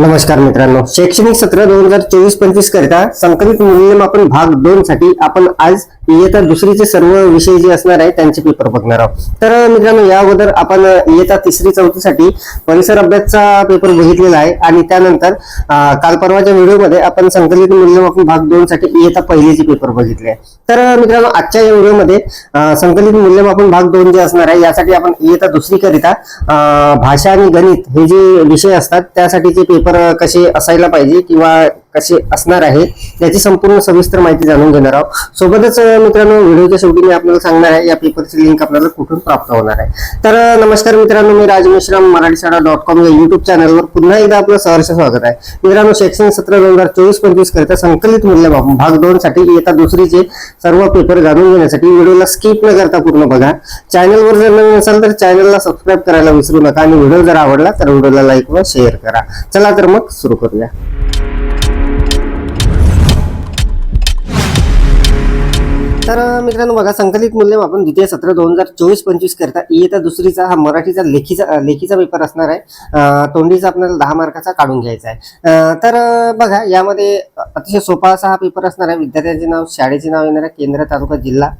नमस्कार मित्रांनो. शैक्षणिक सत्र दोन हजार चोवीस पंचवीस करिता संकलित मूल्यमापन भाग दोन साठी आपण आज इयत्ता दुसरीचे सर्व विषय जे असणार आहे त्यांचे पेपर बघणार आहोत. तर मित्रांनो या अगोदर आपण इयत्ता तिसरी चौथीसाठी परिसर अभ्यासचा पेपर बघितलेला आहे आणि त्यानंतर काल परवाच्या व्हिडिओमध्ये आपण संकलित मूल्यमापन भाग दोन साठी इयत्ता पहिलीचे पेपर बघितले आहे. तर मित्रांनो आजच्या या व्हिडिओमध्ये संकलित मूल्यमापन भाग दोन जे असणार आहे यासाठी आपण इयत्ता दुसरीकरिता भाषा आणि गणित हे जे विषय असतात त्यासाठीचे पेपर कसे असायला पाहिजे किंवा कसे असणार आहे याची संपूर्ण सविस्तर माहिती जाणून घेणार आहोत. सोबतच मित्रांनो व्हिडिओच्या शेवटी मी आपल्याला सांगणार आहे या पेपरची लिंक आपल्याला कुठून प्राप्त होणार आहे. तर नमस्कार मित्रांनो मी राज मिश्राम मराठी शाळा डॉट कॉम या युट्यूब चॅनलवर पुन्हा एकदा आपलं सहर्ष स्वागत आहे. मित्रांनो शैक्षणिक सत्र दोन हजार चोवीस पंचवीस करता संकलित मूल्य भाग दोन साठी येता दुसरीचे सर्व पेपर जाणून घेण्यासाठी व्हिडिओला स्किप न करता पूर्ण बघा. चॅनलवर जर नवीन असाल तर चॅनलला सबस्क्राईब करायला विसरू नका आणि व्हिडिओ जर आवडला तर व्हिडिओला लाईक व शेअर करा. चला तर मग सुरू करूया. तर मित्रांनो बघा संकलित मूल्यमापन द्वितीय सत्र दोन हजार चोवीस पंचवीस करता इयता दुसरीचा हा मराठीचा लेखीचा लेखीचा पेपर असणार आहे. तोंडीचा आपल्याला दहा मार्काचा काढून घ्यायचा आहे. तर बघा यामध्ये अतिशय सोपा असा हा पेपर असणार आहे. विद्यार्थ्यांचे नाव शाळेचे नाव येणार आहे. केंद्र तालुका जिल्हा.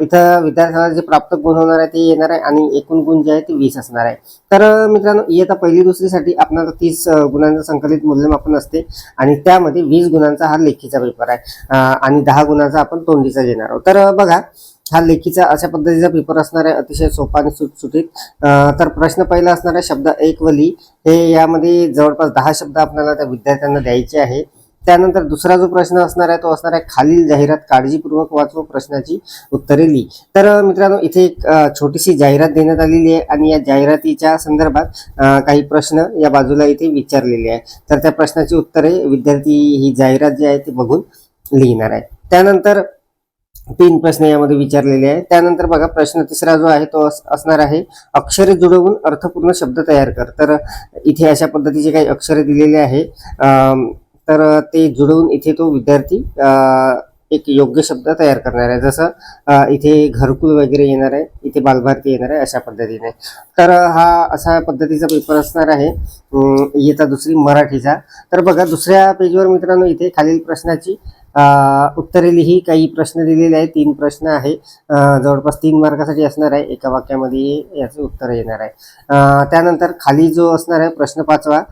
इथं विद्यार्थ्यांना जे प्राप्त गुण होणार आहे ते येणार आहे आणि एकूण गुण जे आहे ते वीस असणार आहे. तर मित्रांनो इयता पहिली दुसरीसाठी आपल्याला तीस गुणांचं संकलित मूल्यमापन असते आणि त्यामध्ये वीस गुणांचा हा लेखीचा पेपर आहे. आणि दहा गुणांचा आपण तोंडीचा घेणार आहोत. तर बघा हा लेखीचा अशा पद्धतीचा पेपर असणार आहे अतिशय सोपा आणि सुटसुटीत तर प्रश्न पहिला असणार आहे शब्द एक वली. हे यामध्ये जवळपास दहा शब्द आपल्याला त्या विद्यार्थ्यांना द्यायचे आहे. त्यानंतर दुसरा जो प्रश्न असणार आहे तो असणार आहे खालील जाहिरात काळजीपूर्वक वाचव प्रश्नाची उत्तरे लिही तर मित्रांनो इथे एक छोटीशी जाहिरात देण्यात आलेली आहे आणि या जाहिरातीच्या संदर्भात काही प्रश्न या बाजूला इथे विचारलेले आहे तर त्या प्रश्नाची उत्तरे विद्यार्थी ही जाहिरात जी आहे ती बघून लिहिणार आहे. त्यानंतर तीन प्रश्न यामध्ये विचारलेले आहे त्यानंतर बघा प्रश्न तिसरा जो आहे तो अस- असणार आहे अक्षरे जुळवून अर्थपूर्ण शब्द तयार कर. तर इथे अशा पद्धतीचे काही अक्षरे दिलेले आहे. तर ते जुळवून इथे तो विद्यार्थी एक योग्य शब्द तयार करणार आहे. जसं इथे घरकुल वगैरे येणार आहे इथे बालभारती येणार आहे अशा पद्धतीने. तर हा असा पद्धतीचा पेपर असणार आहे. येता दुसरी मराठीचा. तर बघा दुसऱ्या पेजवर मित्रांनो इथे खालील प्रश्नाची उत्तरे लिही काही प्रश्न दिलेले आहेत. तीन प्रश्न आहे. जवळपास तीन मार्कासाठी असणार आहे. एका वाक्यामध्ये याचे उत्तर येणार आहे. त्यानंतर खाली जो असणार आहे प्रश्न पाचवा.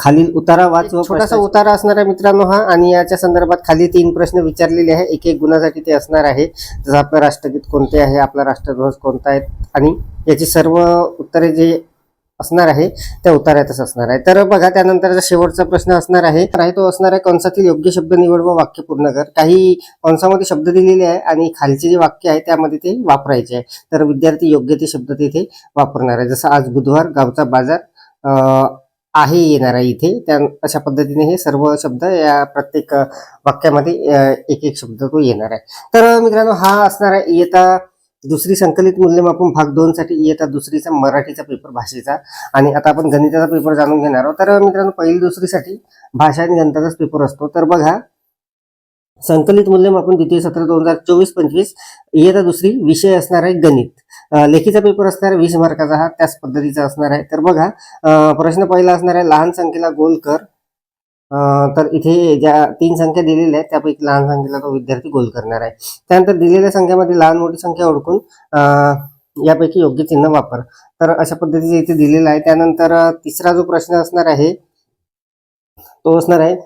खालील उतारा वाच व छोटासा उतारा असणार आहे मित्रांनो हा. आणि याच्या संदर्भात खाली तीन प्रश्न विचारलेले आहे. एक एक गुणासाठी ते असणार आहे. जसं आपलं राष्ट्रगीत कोणते आहे? आपला राष्ट्रध्वज कोणता आहे? आणि याची सर्व उत्तरे जे असणार आहे त्या उतार्यातच असणार आहे. तर बघा त्यानंतरचा शेवटचा प्रश्न असणार आहे. तर आहे तो असणार आहे कंसातील योग्य शब्द निवड व वाक्य पूर्ण कर काही कंसामध्ये शब्द दिलेले आहे आणि खालचे जे वाक्य आहे त्यामध्ये ते वापरायचे आहे. तर विद्यार्थी योग्य ते शब्द तिथे वापरणार आहे. जसं आज बुधवार गावचा बाजार आहे येणार आहे इथे. त्या अशा पद्धतीने हे सर्व शब्द या प्रत्येक वाक्यामध्ये एक एक शब्द तो येणार आहे. तर मित्रांनो हा असणार आहे इयता दुसरी संकलित मूल्यमापन भाग दोन साठी e इयत्ता दुसरीचा मराठीचा पेपर भाषेचा. आणि आता आपण गणिताचा पेपर जाणून घेणार आहोत. तर मित्रांनो पहिली दुसरीसाठी भाषा आणि गणिताचाच पेपर असतो. तर बघा संकलित मूल्यमापन द्वितीय सत्र दोन हजार चोवीस पंचवीस e इयत्ता दुसरी विषय असणार आहे गणित. लेखीचा पेपर असणार आहे वीस मार्काचा हा त्याच पद्धतीचा असणार आहे. तर बघा प्रश्न पहिला असणार आहे लहान संख्येला गोल कर. तर इथे ज्या तीन संख्या दिलेल्या आहेत त्यापैकी लहान संख्येला तो विद्यार्थी गोल करणार आहे. त्यानंतर दिलेल्या संख्येमध्ये लहान मोठी संख्या ओळखून यापैकी योग्य चिन्ह वापर. तर अशा पद्धतीचे इथे दिलेलं आहे. त्यानंतर तिसरा जो प्रश्न असणार आहे तो असणार आहे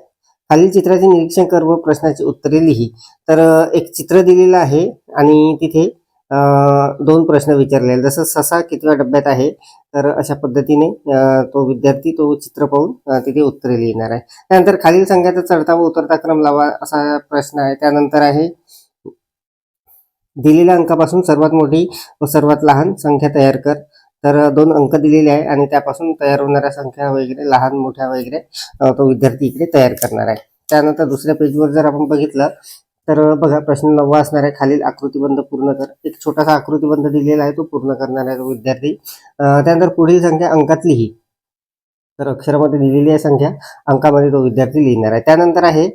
खालील चित्राचे निरीक्षण कर व प्रश्नाची उत्तरे लिही. तर एक चित्र दिलेलं आहे आणि तिथे दोन प्रश्न विचारले आहेत. जसं ससा कितव्या डब्यात आहे? तर अशा पद्धतीने तो विद्यार्थी तो चित्र पाहून तिथे उत्तरे लिहिणार आहे. त्यानंतर खालील संख्याचा चढता व उतरता क्रम लावा असा प्रश्न आहे. त्यानंतर आहे दिलेल्या अंकापासून सर्वात मोठी व सर्वात लहान संख्या तयार कर. तर दोन अंक दिलेले आहे आणि त्यापासून तयार होणाऱ्या संख्या वगैरे लहान मोठ्या वगैरे तो विद्यार्थी इकडे तयार करणार आहे. त्यानंतर दुसऱ्या पेजवर जर आपण बघितलं तर बघा प्रश्न नववा असणार आहे खालील आकृतीबंध पूर्ण कर. एक छोटासा आकृतीबंध दिलेला आहे तो पूर्ण करणार आहे तो विद्यार्थी त्यानंतर पुढील संख्या अंकात लिही. तर अक्षरामध्ये दिलेली आहे संख्या अंकामध्ये तो विद्यार्थी लिहिणार आहे. त्यानंतर आहे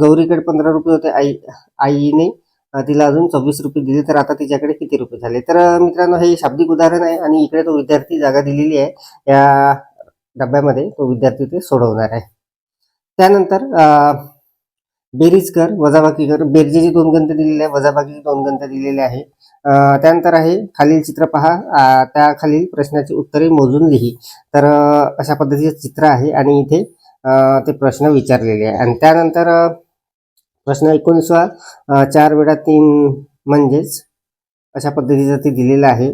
गौरीकडे पंधरा रुपये होते आई आईने तिला अजून सव्वीस रुपये दिले तर आता तिच्याकडे किती रुपये झाले? तर मित्रांनो हे शाब्दिक उदाहरण आहे आणि इकडे तो विद्यार्थी जागा दिलेली आहे. या डब्यामध्ये तो विद्यार्थी ते सोडवणार आहे. त्यानंतर बेरीज कर वजाबाकी कर. बेरजेचे दोन गंत दिलेले आहे वजाबाकीची दोन गंत दिलेले आहे त्यानंतर आहे खालील चित्र पहा. त्या खालील प्रश्नाची उत्तरे मोजून लिही. तर अशा पद्धतीचे चित्र आहे आणि इथे ते प्रश्न विचारलेले आहे आणि त्यानंतर प्रश्न एकोणीसवा चार वेळा तीन म्हणजेच अशा पद्धतीचं ते दिलेलं आहे.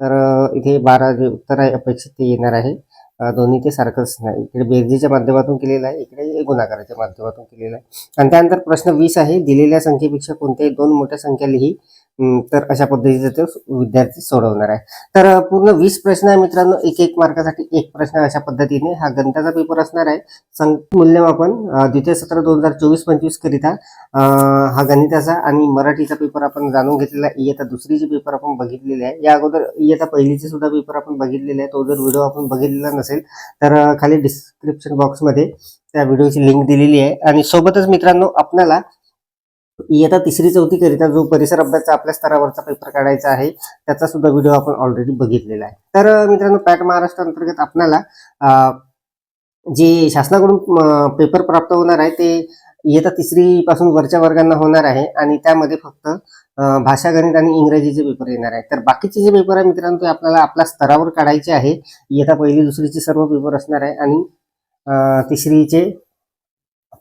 तर इथे बारा जे उत्तर आहे अपेक्षित ते येणार आहे. दोन्ही ते सारखंच नाही. इकडे बेरजेच्या माध्यमातून केलेलं आहे इकडे गुणाकाराच्या माध्यमातून केलेलं आहे. आणि त्यानंतर प्रश्न वीस आहे दिलेल्या संख्येपेक्षा कोणत्याही दोन मोठ्या संख्या लिही तर अशा पद्धतीचं ते विद्यार्थी सोडवणार आहे. तर पूर्ण वीस प्रश्न आहे मित्रांनो एक एक मार्कासाठी एक प्रश्न अशा पद्धतीने हा गणिताचा पेपर असणार आहे. सं मूल्यमापन द्वितीय सत्र दोन हजार चोवीस पंचवीस करिता हा गणिताचा आणि मराठीचा पेपर आपण जाणून घेतलेला आहे. इयत्ता दुसरीचे पेपर आपण बघितलेले आहे. या अगोदर इयत्ता पहिलीचे सुद्धा पेपर आपण बघितलेले आहे. तो जर व्हिडिओ आपण बघितलेला नसेल तर खाली डिस्क्रिप्शन बॉक्समध्ये त्या व्हिडिओची लिंक दिलेली आहे. आणि सोबतच मित्रांनो आपल्याला इयत्ता तिसरी चौथीकरिता जो परिसर अभ्यासाचा आपल्या स्तरावरचा पेपर काढायचा आहे त्याचा सुद्धा व्हिडिओ आपण ऑलरेडी बघितलेला आहे. तर मित्रांनो पॅट महाराष्ट्र अंतर्गत आपल्याला जे शासनाकडून पेपर प्राप्त होणार आहे ते इयत्ता तिसरी पासून वरच्या वर्गांना होणार आहे आणि त्यामध्ये फक्त भाषा गणित आणि इंग्रजीचे पेपर येणार आहे तर बाकीचे जे पेपर आहे मित्रांनो ते आपल्याला आपल्या स्तरावर काढायचे आहे. इयत्ता पहिली दुसरीचे सर्व पेपर असणार आहे आणि तिसरीचे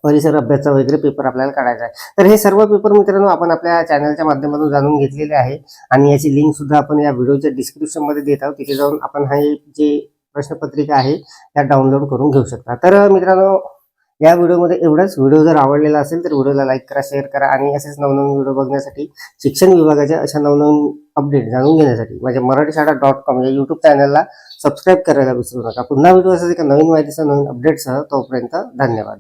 परिसर अभ्यासचा वगैरे पेपर आपल्याला काढायचा आहे. तर हे सर्व पेपर मित्रांनो आपण आपल्या चॅनलच्या माध्यमातून जाणून घेतलेले आहे. आणि याची लिंक सुद्धा आपण या व्हिडिओच्या डिस्क्रिप्शनमध्ये देत आहोत. तिथे जाऊन आपण हे जे प्रश्नपत्रिका आहे त्या डाउनलोड करून घेऊ शकता. तर मित्रांनो या व्हिडिओमध्ये एवढंच. व्हिडिओ जर आवडलेला असेल तर व्हिडिओला लाईक करा शेअर करा आणि असेच नवनवीन व्हिडिओ बघण्यासाठी शिक्षण विभागाच्या अशा नवनवीन अपडेट जाणून घेण्यासाठी माझ्या मराठी शाळा डॉट कॉम या युट्यूब चॅनलला सबस्क्राईब करायला विसरू नका. पुन्हा व्हिडिओ असेल एका नवीन माहितीसह नवीन अपडेटसह तोपर्यंत धन्यवाद.